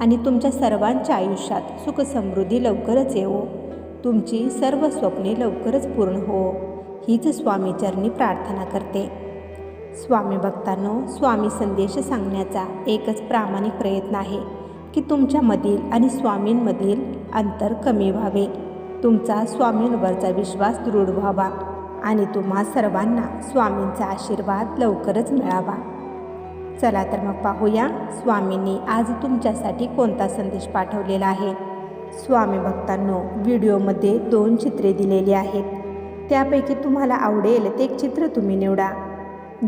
आणि तुमच्या सर्वांच्या आयुष्यात सुखसमृद्धी लवकरच येवो. तुमची सर्व स्वप्ने लवकरच पूर्ण हो. हीच स्वामीचरणी प्रार्थना करते. स्वामी भक्तांनो स्वामी संदेश सांगण्याचा एकच प्रामाणिक प्रयत्न आहे की तुमच्यामधील आणि स्वामींमधील अंतर कमी व्हावे. तुमचा स्वामींवरचा विश्वास दृढ व्हावा आणि तुम्हा सर्वांना स्वामींचा आशीर्वाद लवकरच मिळावा. चला तर मग पाहूया. स्वामींनी आज तुमच्यासाठी कोणता संदेश पाठवलेला आहे? स्वामी भक्तांनो व्हिडिओमध्ये दोन चित्रे दिलेली आहेत. त्यापैकी तुम्हाला आवडेल ते एक चित्र तुम्ही निवडा.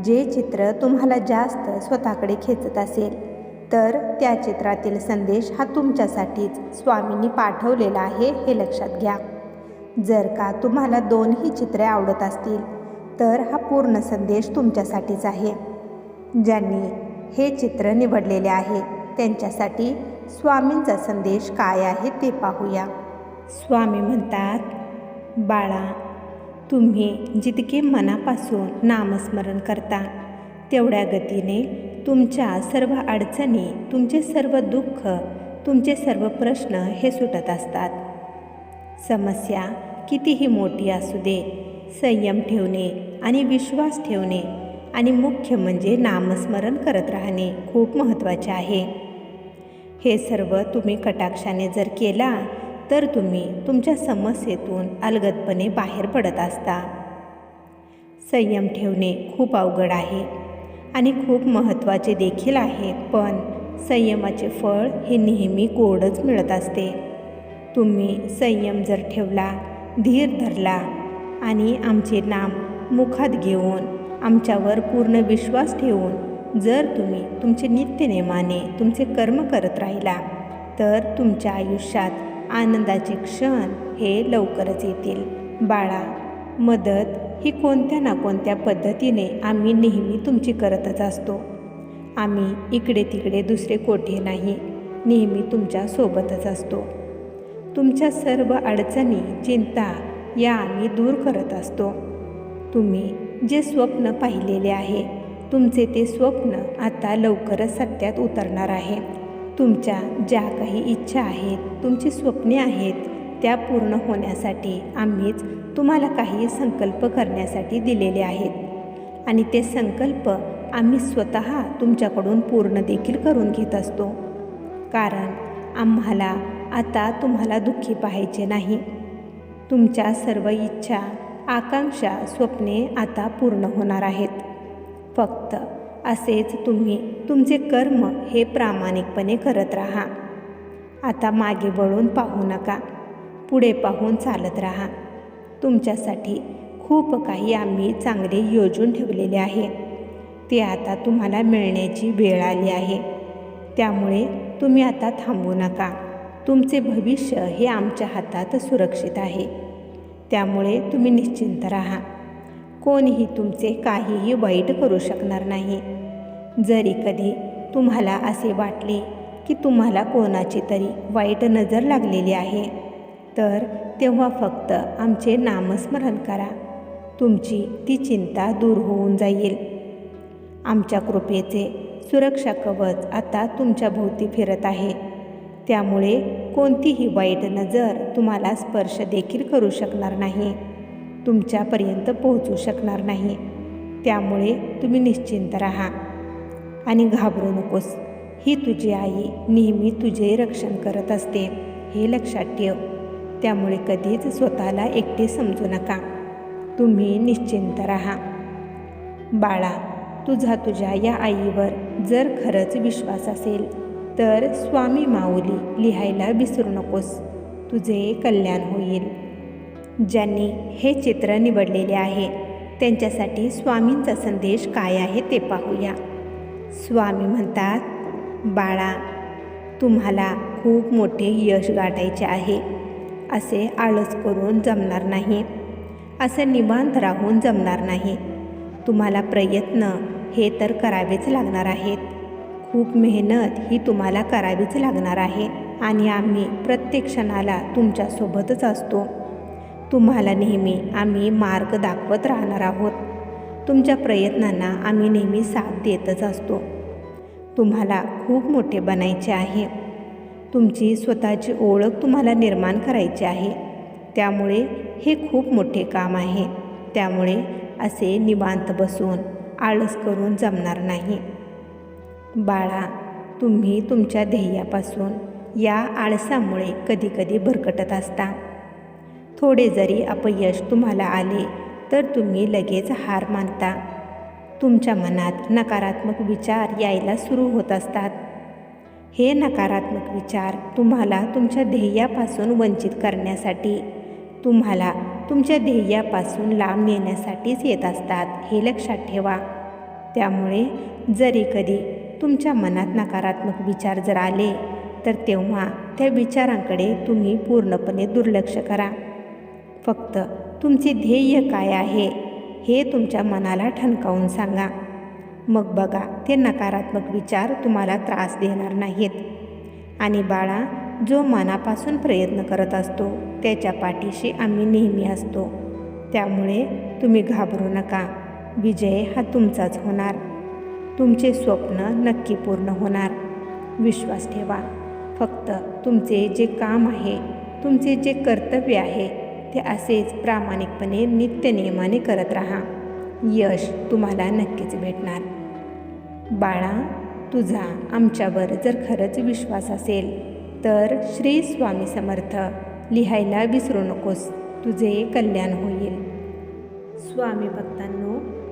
जे चित्र तुम्हाला जास्त स्वतःकडे खेचत असेल तर त्या चित्रातील संदेश हा तुमच्यासाठीच स्वामींनी पाठवलेला आहे हे लक्षात घ्या. जर का तुम्हाला दोनही चित्रे आवडत असतील तर हा पूर्ण संदेश तुमच्यासाठीच आहे. ज्यांनी हे चित्र निवडलेले आहे. त्यांच्यासाठी स्वामींचा संदेश काय आहे ते पाहूया. स्वामी म्हणतात बाळा तुम्ही जितके मनापासून नामस्मरण करता तेवढ्या गतीने तुमच्या सर्व अडचणी तुमचे सर्व दुःख तुमचे सर्व प्रश्न हे सुटत असतात. समस्या कितीही मोठी असू दे संयम ठेवणे आणि विश्वास ठेवणे आणि मुख्य म्हणजे नामस्मरण करत राहणे खूप महत्त्वाचे आहे. हे सर्व तुम्ही कटाक्षाने जर केला तर तुम्ही तुमच्या समस्येतून अलगदपणे बाहेर पडत असता. संयम ठेवणे खूप अवघड आहे आणि खूप महत्त्वाचे देखील आहे पण संयमाचे फळ हे नेहमी गोडच मिळत असते. तुम्ही संयम जर ठेवला धीर धरला आणि आमचे नाम मुखात घेऊन आमच्यावर पूर्ण विश्वास ठेवून जर तुम्ही तुमचे नित्यनेमाने तुमचे कर्म करत राहिला तर तुमच्या आयुष्यात आनंदाचे क्षण हे लवकरच येतील. बाळा मदत ही कोणत्या ना कोणत्या पद्धतीने आम्ही नेहमी तुमची करतच असतो. आम्ही इकडे तिकडे दुसरे कोठे नाही नेहमी तुमच्या सोबतच असतो. तुमच्या सर्व अडचणी चिंता या आम्ही दूर करत असतो. तुम्ही जे स्वप्न पाहिलेले आहे तुमचे ते स्वप्न आता लवकरच सत्यात उतरणार आहे. तुमच्या ज्या काही इच्छा आहेत तुमची स्वप्ने आहेत त्या पूर्ण होण्यासाठी आम्हीच तुम्हाला काही संकल्प करण्यासाठी दिलेले आहेत. आणि ते संकल्प आम्ही स्वतः तुमच्याकडून पूर्ण देखील करून घेत असतो. कारण आम्हाला आता तुम्हाला दुःखी पाहायचे नाही. तुमच्या सर्व इच्छा आकांक्षा स्वप्ने आता पूर्ण होणार आहेत. फक्त असेच तुम्ही तुमचे कर्म हे प्रामाणिकपणे करत राहा. आता मागे वळून पाहू नका. पुढे पाहून चालत राहा. तुमच्यासाठी खूप काही आम्ही चांगले योजून ठेवलेले आहे. ते आता तुम्हाला मिळण्याची वेळ आली आहे. त्यामुळे तुम्ही आता थांबू नका. तुमचे भविष्य हे आमच्या हातात सुरक्षित आहे. त्यामुळे तुम्ही निश्चिंत राहा. कोणीही तुमचे काहीही वाईट करू शकणार नाही. जरी कधी तुम्हाला असे वाटले की तुम्हाला कोणाची तरी वाईट नजर लागलेली आहे तर तेव्हा फक्त आमचे नामस्मरण करा. तुमची ती चिंता दूर होऊन जाईल. आमच्या कृपेचे सुरक्षा कवच आता तुमच्या भोवती फिरत आहे. त्यामुळे कोणतीही वाईट नजर तुम्हाला स्पर्श देखील करू शकणार नाही. तुमच्यापर्यंत पोहोचू शकणार नाही. त्यामुळे तुम्ही निश्चिंत राहा. आणि घाबरू नकोस. ही तुझी आई नेहमी तुझे रक्षण करत असते हे लक्षात ठेव. त्यामुळे कधीच स्वतःला एकटे समजू नका. तुम्ही निश्चिंत राहा. बाळा तुझा तुझ्या या आईवर जर खरंच विश्वास असेल तर स्वामी माऊली लिहायला विसरू नकोस. तुझे कल्याण होईल. ज्यांनी हे चित्र निवडलेले आहे त्यांच्यासाठी स्वामींचा संदेश काय आहे ते पाहूया. स्वामी म्हणतात बाळा तुम्हाला खूप मोठे यश गाठायचे आहे. असे आळस करून जमणार नाही. असं निवांत राहून जमणार नाही. तुम्हाला प्रयत्न हे तर करावेच लागणार आहेत. खूप मेहनत ही तुम्हाला करावीच लागणार आहे आणि आम्ही प्रत्येक क्षणाला तुमच्यासोबतच असतो. तुम्हाला नेहमी आम्ही मार्ग दाखवत राहणार आहोत. तुमच्या प्रयत्नांना आम्ही नेहमी साथ देतच असतो. तुम्हाला खूप मोठे बनायचे आहे. तुमची स्वतःची ओळख तुम्हाला निर्माण करायची आहे. त्यामुळे हे खूप मोठे काम आहे. त्यामुळे असे निवांत बसून आळस करून जमणार नाही. बाळा तुम्ही तुमच्या ध्येयापासून या आळसामुळे कधीकधी भरकटत असता. थोडे जरी अपयश तुम्हाला आले तर तुम्ही लगेच हार मानता. तुमच्या मनात नकारात्मक विचार यायला सुरू होत असतात. हे नकारात्मक विचार तुम्हाला तुमच्या ध्येयापासून वंचित करण्यासाठी तुम्हाला तुमच्या ध्येयापासून लांब नेण्यासाठीच येत असतात हे लक्षात ठेवा. त्यामुळे जरी कधी तुमच्या मनात नकारात्मक विचार जर आले तर तेव्हा त्या विचारांकडे तुम्ही पूर्णपणे दुर्लक्ष करा. फक्त तुमचे ध्येय काय आहे हे तुमच्या मनाला ठणकावून सांगा. मग बघा ते नकारात्मक विचार तुम्हाला त्रास देणार नाहीत. आणि बाळा जो मनापासून प्रयत्न करत असतो त्याच्या पाठीशी आम्ही नेहमी असतो. त्यामुळे तुम्ही घाबरू नका. विजय हा तुमचाच होणार. तुमचे स्वप्न नक्की पूर्ण होणार. विश्वास ठेवा. फक्त तुमचे जे काम आहे तुमचे जे कर्तव्य आहे ते असेच प्रामाणिकपणे नित्यनियमाने करत राहा. यश तुम्हाला नक्कीच भेटणार. बाळा तुझा आमच्यावर जर खरंच विश्वास असेल तर श्री स्वामी समर्थ लिहायला विसरू नकोस. तुझे कल्याण होईल. स्वामी भक्तांनो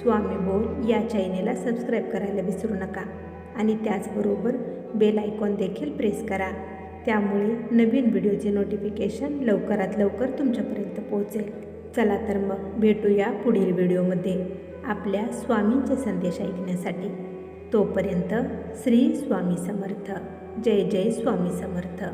स्वामी बोल या चॅनेलला सबस्क्राईब करायला विसरू नका आणि त्याचबरोबर बेल आयकॉन देखील प्रेस करा. त्यामुळे नवीन व्हिडिओचे नोटिफिकेशन लवकरात लवकर तुमच्यापर्यंत पोहोचेल. चला तर मग भेटूया पुढील व्हिडिओमध्ये. आपल्या स्वामींचे संदेश ऐकण्यासाठी. तोपर्यंत श्री स्वामी समर्थ. जय जय स्वामी समर्थ.